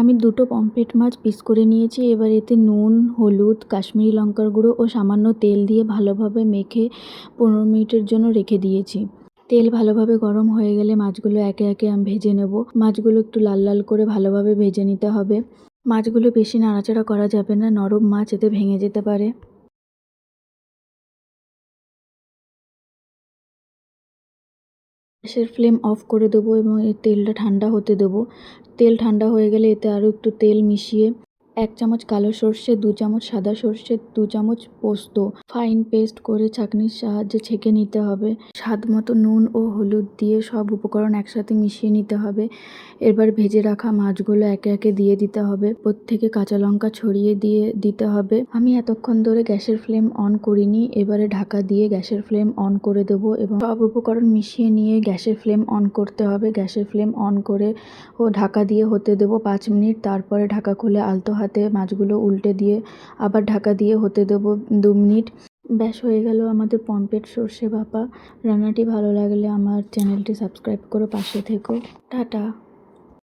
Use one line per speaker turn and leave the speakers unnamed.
আমি দুটো পমফ্রেট মাছ পিস করে নিয়েছি। এবার এতে নুন, হলুদ, কাশ্মীরি লঙ্কার গুঁড়ো ও সামান্য তেল দিয়ে ভালোভাবে মেখে পনেরো মিনিটের জন্য রেখে দিয়েছি। তেল ভালোভাবে গরম হয়ে গেলে মাছগুলো একে একে আমি ভেজে নেব। মাছগুলো একটু লাল লাল করে ভালোভাবে ভেজে নিতে হবে। মাছগুলো বেশি নাড়াচাড়া করা যাবে না, নরম মাছ এতে ভেঙে যেতে পারে। গ্যাসের ফ্লেম অফ করে দেবো এবং এই তেলটা ঠান্ডা হতে দেবো। তেল ঠান্ডা হয়ে গেলে এতে আরও একটু তেল মিশিয়ে এক চামচ কালো সর্ষে, দু চামচ সাদা সর্ষে, দু চামচ পোস্ত। ফাইন পেস্ট করে ছাঁকনির সাহায্যে ছেঁকে নিতে হবে। স্বাদ মতো নুন ও হলুদ দিয়ে সব উপকরণ একসাথে মিশিয়ে নিতে হবে। এবার ভেজে রাখা মাছগুলো একে একে দিয়ে দিতে হবে। প্রত্যেকে কাঁচা লঙ্কা ছড়িয়ে দিয়ে দিতে হবে। আমি এতক্ষণ ধরে গ্যাসের ফ্লেম অন করিনি। এবারে ঢাকা দিয়ে গ্যাসের ফ্লেম অন করে দেবো এবং সব উপকরণ মিশিয়ে নিয়ে গ্যাসের ফ্লেম অন করতে হবে। গ্যাসের ফ্লেম অন করে ও ঢাকা দিয়ে হতে দেবো পাঁচ মিনিট। তারপরে ঢাকা খুলে আলতো হাতে মাছগুলো উল্টে দিয়ে আবার ঢাকা দিয়ে হতে দেবো দু মিনিট। ব্যাস, হয়ে গেল আমাদের পম্পেট সর্ষে বাপা রান্নাটি ভালো লাগলে আমার চ্যানেলটি সাবস্ক্রাইব করো পাশে থেকো। টাটা।